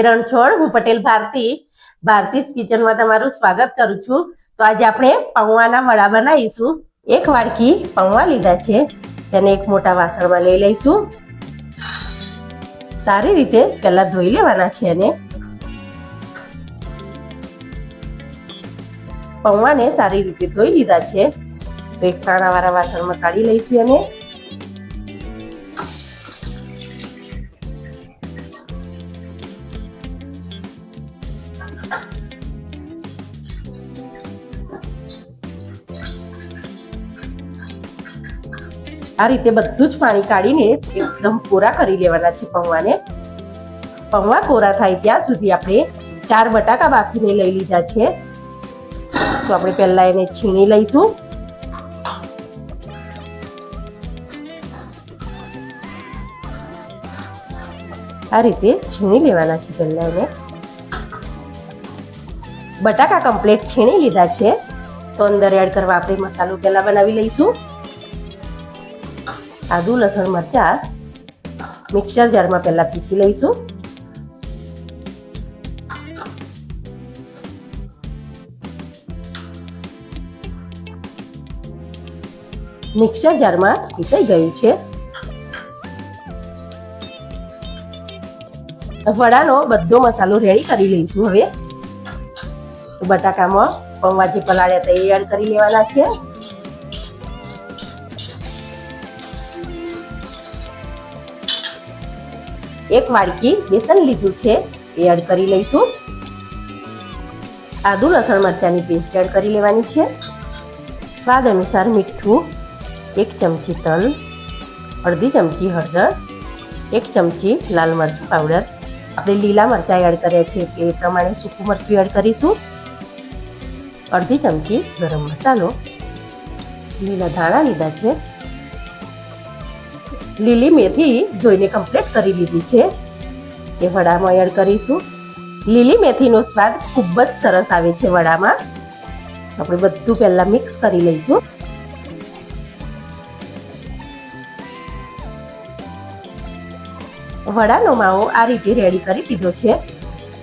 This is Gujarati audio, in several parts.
જય રણછોડ હું પટેલ ભારતી, ભારતીસ કિચનમાં તમારું સ્વાગત કરું છું. તો આજે આપણે પૌવાના વડા બનાવીશું. એક વાડકી પૌવા લીધા છે. તેને એક મોટા વાસણમાં લઈ લઈશું. સારી રીતે પહેલાં ધોઈ લેવાના છે એને. પૌવાને સારી રીતે ધોઈ લીધા છે. તો એક કાણાવાળા વાસણમાં કાઢી લઈશું એને. આ રીતે બધું જ પાણી કાઢીને એકદમ કોરા કરી લેવાના છે પૌવાને. પૌવા કોરા થાય ત્યાં સુધી આપણે ચાર બટાકા બાફીને લઈ લીધા છે. તો આપણે પહેલા એને છીણી લઈશું. આ રીતે છીણી લેવાના છે પહેલા એને. બટાકા કમ્પ્લીટ છીણી લીધા છે. તો અંદર એડ કરવા આપણે મસાલો પહેલા બનાવી લઈશું. આદુ, લસણ, મરચાં મિક્સર જારમાં પહેલા પીસી લઈશું. મિક્સર જારમાં પીસાઈ ગયું છે. વડાનો બધો મસાલો રેડી કરી લઈશું હવે. બટાકામાં પૌવા જે પલાળ્યા તૈયાર કરી લેવાના છે. એક વાડકી બેસન લીધું છે, એ એડ કરી લઈશું. આદુ, લસણ, મરચાંની પેસ્ટ એડ કરી લેવાની છે. સ્વાદ અનુસાર મીઠું, એક ચમચી તલ, અડધી ચમચી હળદર, એક ચમચી લાલ મરચું પાવડર. આપણે લીલા મરચાં એડ કર્યા છે, એ પ્રમાણે સૂકું મરચું એડ કરીશું. અડધી ચમચી ગરમ મસાલો. લીલા ધાણા લીધા છે લીલી મેથી ધોઈને કમ્પ્લીટ કરી લીધી છે. એ વડામાં એડ કરીશું. લીલી મેથીનો સ્વાદ ખૂબ જ સરસ આવે છે વડામાં. આપણે બધું પહેલાં મિક્સ કરી લઈશું. વડાનો માવો આ રીતે રેડી કરી દીધો છે.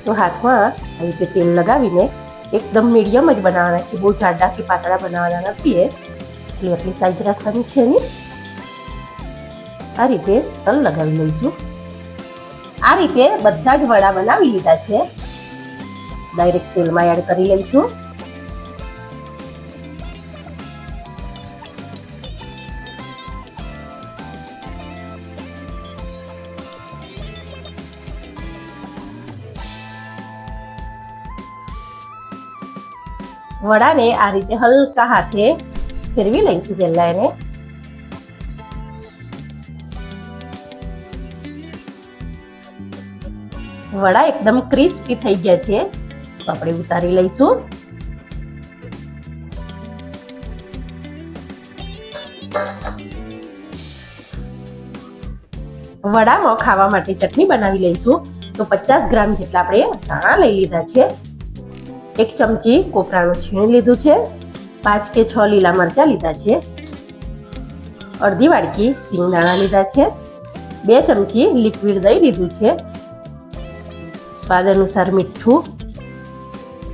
તો હાથમાં આ રીતે તેલ લગાવીને એકદમ મીડિયમ જ બનાવવાના છે. બહુ જાડા કે પાતળા બનાવવાના નથી એટલે એટલી સાઈઝ રાખવાની છે એની આ રીતે તલ લગાવી લઈશું. આ રીતે બધા જ વડા બનાવી લીધા છે. ડાયરેક્ટ તેલમાં એડ કરી લઈશું. વડાને આ રીતે હલકા હાથે ફેરવી લઈશું પહેલા એને વડા એકદમ ક્રિસ્પી થઈ ગયા છે. તો આપણે ઉતારી લઈશું. વડામાં ખાવા માટે ચટણી બનાવી લઈશું. તો પચાસ ગ્રામ જેટલા આપણે ધાણા લઈ લીધા છે. એક ચમચી કોપરાનું છીણ લીધું છે. પાંચ કે છ લીલા મરચાં લીધા છે. અડધી વાડકી સિંગદાણા લીધા છે. બે ચમચી લિક્વિડ દહીં લીધું છે. સ્વાદ અનુસાર મીઠું,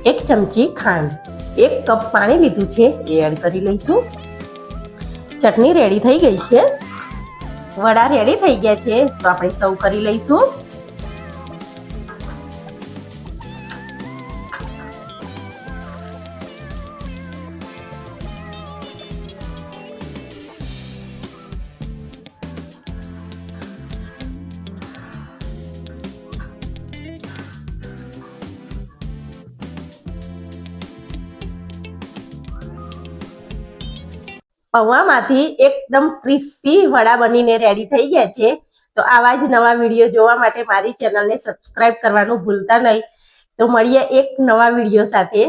એક ચમચી ખાંડ, એક કપ પાણી લીધું છે, એ એડ કરી લઈશું. ચટણી રેડી થઈ ગઈ છે. વડા રેડી થઈ ગયા છે, તો આપણે સર્વ કરી લઈશું. પૌવામાંથી એકદમ ક્રિસ્પી વડા બનીને રેડી થઈ ગયા છે. તો આવા જ નવા વીડિયો જોવા માટે મારી ચેનલને સબસ્ક્રાઇબ કરવાનું ભૂલતા નહીં. તો મળીએ એક નવા વીડિયો સાથે.